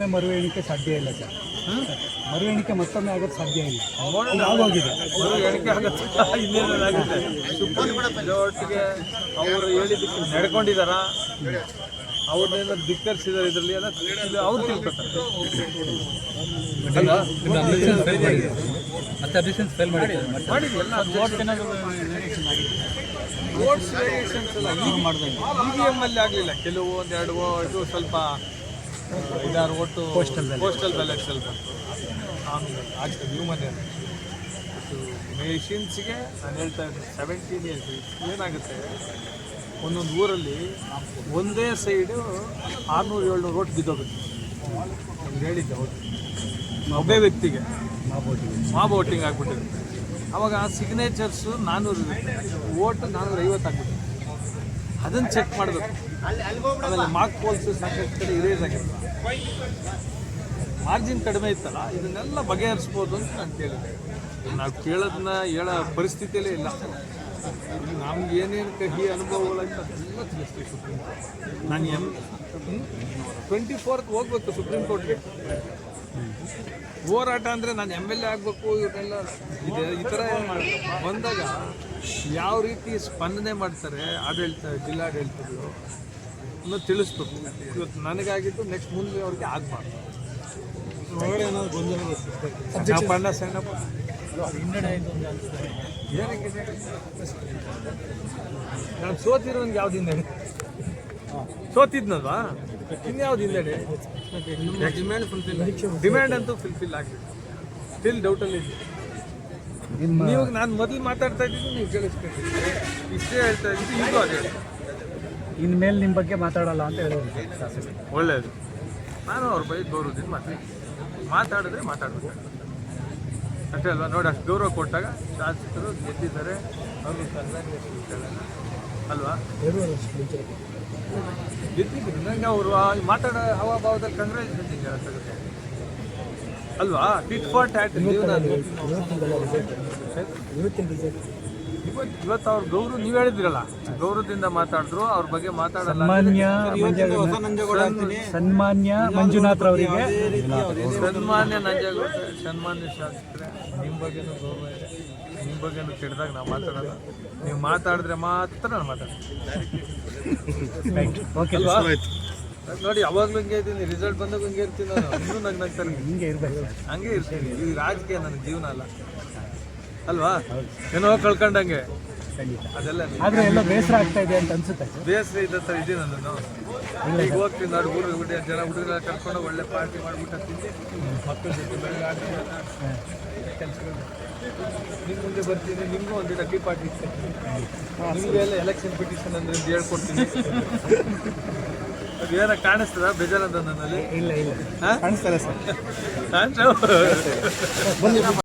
ಮರು ಎಣಿಕೆ ಸಾಧ್ಯ ಇಲ್ಲ ಸರ್. ಮರು ಎಣಿಕೆ ಮತ್ತೊಮ್ಮೆ ಆಗೋದು ಸಾಧ್ಯ ಇಲ್ಲ. ಆಗೋಗಿದೆ. ಎಣಿಕೆ ಆಗುತ್ತೆ. ಇನ್ನೇನಾಗುತ್ತೆ ಸುಪ್ರೀಂ ಕೋರ್ಟ್ಗೆ ಅವರು ಹೇಳಿದ್ದಕ್ಕೆ ನಡ್ಕೊಂಡಿದಾರ? ಅವ್ರನ್ನೆಲ್ಲ ಧಿಕ್ಕರಿಸಿದಾರೆ ಇದರಲ್ಲಿ ಎಲ್ಲ ಅವ್ರು ತಿಳ್ಕೊತಾರೆ. ಮಾಡಿದ್ವಿ ಆಗಲಿಲ್ಲ. ಕೆಲವು ಒಂದೆರಡು ಇದು ಸ್ವಲ್ಪ ಐದಾರು ಒಟ್ಟು ಪೋಸ್ಟಲ್ ಪೋಸ್ಟಲ್ ಬ್ಯಾಲೆಟ್ಸಲ್ಲಿ ಬಂತು. ಆಮೇಲೆ ಆಗ್ತದೆ ಹ್ಯೂಮನ್ ಮೆಷಿನ್ಸ್ಗೆ ನಾನು ಹೇಳ್ತಾ ಇದ್ದೆ ಸೆವೆಂಟೀನ್ ಇಯರ್ಸ್ ಏನಾಗುತ್ತೆ? ಒಂದೊಂದು ಊರಲ್ಲಿ ಒಂದೇ ಸೈಡು ಆರುನೂರು ಏಳ್ನೂರು ಓಟ್ ಬಿದ್ದೋಗುತ್ತೆ. ಅವ್ರು ಹೇಳಿದ್ದೆ ಹೌದು. ಒಬ್ಬೇ ವ್ಯಕ್ತಿಗೆ ಮಾಬ್ ವೋಟಿಂಗ್ ಆಗ್ಬಿಟ್ಟಿದೆ ಅವಾಗ ಆ ಸಿಗ್ನೇಚರ್ಸು ನಾನ್ನೂರು ಓಟ್ ನಾನ್ನೂರ ಐವತ್ತು ಆಗ್ಬಿಟ್ಟಿದೆ ಅದನ್ನು ಚೆಕ್ ಮಾಡಬೇಕು. ಆಮೇಲೆ ಮಾರ್ಕ್ ಪೋಲ್ಸ್ ಸಾಕಷ್ಟು ಕಡೆ ಇರೇಸ್ ಆಗಿರ್ತದೆ ಮಾರ್ಜಿನ್ ಕಡಿಮೆ ಇತ್ತಲ್ಲ, ಇದನ್ನೆಲ್ಲ ಬಗೆಹರಿಸ್ಬೋದು ಅಂತ ನಾನು ಕೇಳಿದೆ. ನಾವು ಕೇಳೋದನ್ನ ಹೇಳೋ ಪರಿಸ್ಥಿತಿಯಲ್ಲೇ ಇಲ್ಲ. ನಮ್ಗೆ ಏನೇನು ಕಹಿ ಅನುಭವಗಳಂತ ಅದೆಲ್ಲ ತಿಳಿಸ್ತೀವಿ ಸುಪ್ರೀಂ ಕೋರ್ಟ್. ನಾನು ಎಂ ಟ್ವೆಂಟಿ ಫೋರ್ತ್ ಹೋಗ್ಬೇಕು ಸುಪ್ರೀಂ ಕೋರ್ಟ್ಗೆ. ಹೋರಾಟ ಅಂದರೆ ನಾನು ಎಂ ಎಲ್ ಎ ಆಗಬೇಕು ಇವನ್ನೆಲ್ಲ ಇದೆ. ಈ ಥರ ಬಂದಾಗ ಯಾವ ರೀತಿ ಸ್ಪಂದನೆ ಮಾಡ್ತಾರೆ ಆಡಳಿತ ಜಿಲ್ಲಾಡಳಿತಗಳು ಅನ್ನೋದು ತಿಳಿಸ್ಬೇಕು. ಇವತ್ತು ನನಗಾಗಿದ್ದು ನೆಕ್ಸ್ಟ್ ಮುಂದೆ ಅವ್ರಿಗೆ ಆಗಬಾರ್ದು. ಸಣ್ಣಪ್ಪ ಸಣ್ಣಪ್ಪ ಏನಕ್ಕೆ? ನಾನು ಸೋತಿರೋನ್ಗೆ ಯಾವ್ದು ಹಿನ್ನಡೆ ಸೋತಿದ್ನಲ್ವಾ? ಇನ್ಯಾವ್ದು ಹಿನ್ನಡೆ ಡಿಮ್ಯಾಂಡ್ ಫುಲ್ಫಿಲ್ ಡಿಮ್ಯಾಂಡ್ ಅಂತೂ ಫುಲ್ಫಿಲ್ ಆಗಿದೆ ಸ್ಟಿಲ್ ಡೌಟಲ್ಲಿ ಇದೆ ನೀವು ನಾನು ಮೊದಲು ಮಾತಾಡ್ತಾ ಇದ್ದೀನಿ ನೀವು ಕೇಳಿಸ್ಕೊಂಡಿದ್ದೀರಿ ಇಷ್ಟೇ ಹೇಳ್ತಾ ಇದ್ದೀನಿ ಈಗಲೂ ಅದೇ ಇನ್ಮೇಲೆ ನಿಮ್ಮ ಬಗ್ಗೆ ಮಾತಾಡಲ್ಲ ಅಂತ ಹೇಳೋದು ಒಳ್ಳೆಯದು ನಾನು ಅವ್ರ ಬೈ ಗೌರವದಿಂದ ಮಾತಾಡ್ತೀನಿ ಮಾತಾಡಿದ್ರೆ ಮಾತಾಡ್ಬೇಕು. ಅಷ್ಟೇ ಅಲ್ವಾ? ನೋಡಿ ಅಷ್ಟು ಗೌರವ ಕೊಟ್ಟಾಗ ಶಾಸಕರು ಗೆದ್ದಿದ್ದಾರೆ. ಅವರು ಅಲ್ವಾ? ಗೆದ್ದಿದ್ರು ನಂಗೆ ಅವರು ಮಾತಾಡೋ ಹವಾಭಾವದಲ್ಲಿ ಕಂಗ್ರಾಚುಲೇಷನ್ ಹೇಳಕ್ಕಾಗುತ್ತೆ ಅಲ್ವಾ? Tit for tat. ಇವತ್ತು ಅವ್ರ ಗೌರವ ನೀವು ಹೇಳಿದ್ರಲ್ಲ. ಗೌರವದಿಂದ ಮಾತಾಡಿದ್ರು ಅವ್ರ ಬಗ್ಗೆ ಮಾತಾಡಲ್ಲ ಸನ್ಮಾನ್ಯ ಮಂಜ- ಸನ್ಮಾನ್ಯ ಮಂಜುನಾಥ್ ಅವರಿಗೆ ಸನ್ಮಾನ್ಯ ನಂಜೇಗೌಡ ಸನ್ಮಾನ್ಯ ಶಾಸಕರೇ. ನಿಮ್ಮ ಬಗ್ಗೆನೂ ಗೌರವ ಇದೆ. ನಿಮ್ಮ ಬಗ್ಗೆನೂ ಕೆಡ್ದಾಗ ನಾವು ಮಾತಾಡಲ್ಲ. ನೀವು ಮಾತಾಡಿದ್ರೆ ಮಾತ್ರ ನಾನು ಮಾತಾಡ್ತೀನಿ. ಓಕೆ ಅಲ್ವಾ? ನೋಡಿ ಯಾವಾಗ್ಲೂ ಹಿಂಗೆ ಇದ್ದೀನಿ. ರಿಸಲ್ಟ್ ಬಂದಾಗ ಹಿಂಗೆ ಇರ್ತೀನಿ ನಾನು. ಇನ್ನೂ ನಂಗೆ ನಗ್ತಾರೆ ಹಿಂಗೆ ಇರ್ಬೇಕು. ಹಂಗೆ ಇರ್ತೀನಿ. ಇದು ರಾಜಕೀಯ ನನ್ನ ಜೀವನ ಅಲ್ಲ. ಅಲ್ವಾ? ಏನೋ ಕಳ್ಕೊಂಡಂಗೆ. ಖಂಡಿತ. ಅದೆಲ್ಲ ಆದ್ರೆ ಎಲ್ಲ ಬೇಸರ ಆಗ್ತಾ ಇದೆ ಅಂತ ಅನ್ಸುತ್ತೆ. ಬೇಸರ ಇದ್ದ ಸರ್ ಇದೆ ನಾನು ಈಗ ಹೋಗ್ತೀನಿ ನಾನು ಹುಡುಗ ಹುಡುಗ ಜನ ಹುಡುಗರ ಕರ್ಕೊಂಡು ಒಳ್ಳೆ ಪಾರ್ಟಿ ಮಾಡ್ಬಿಟ್ಟು ತಿಂದು ಮಕ್ಕಳ ಜೊತೆ ಬೆಳಗ್ಗೆ ಆಟ ಕೆಲಸಗಳು ನಿಮ್ಮ ಮುಂದೆ ಬರ್ತೀನಿ ನಿಮಗೂ ಒಂದು ಡಬ್ಬಿ ಪಾರ್ಟಿ ಇರ್ತೀನಿ ನಿಮಗೆ ಎಲ್ಲ ಎಲೆಕ್ಷನ್ ಪಿಟಿಷನ್ ಅಂದ್ರೆ ಹೇಳ್ಕೊಡ್ತೀನಿ. ಅದೇನ ಕಾಣಿಸ್ತದ? ಬೇಜಾರಂತ ನನ್ನಲ್ಲಿ? ಇಲ್ಲ ಇಲ್ಲ? ಕಾಣಿಸ್ತಲ್ಲ ಸರ್. ಕಾಣಿಸ್ತಾ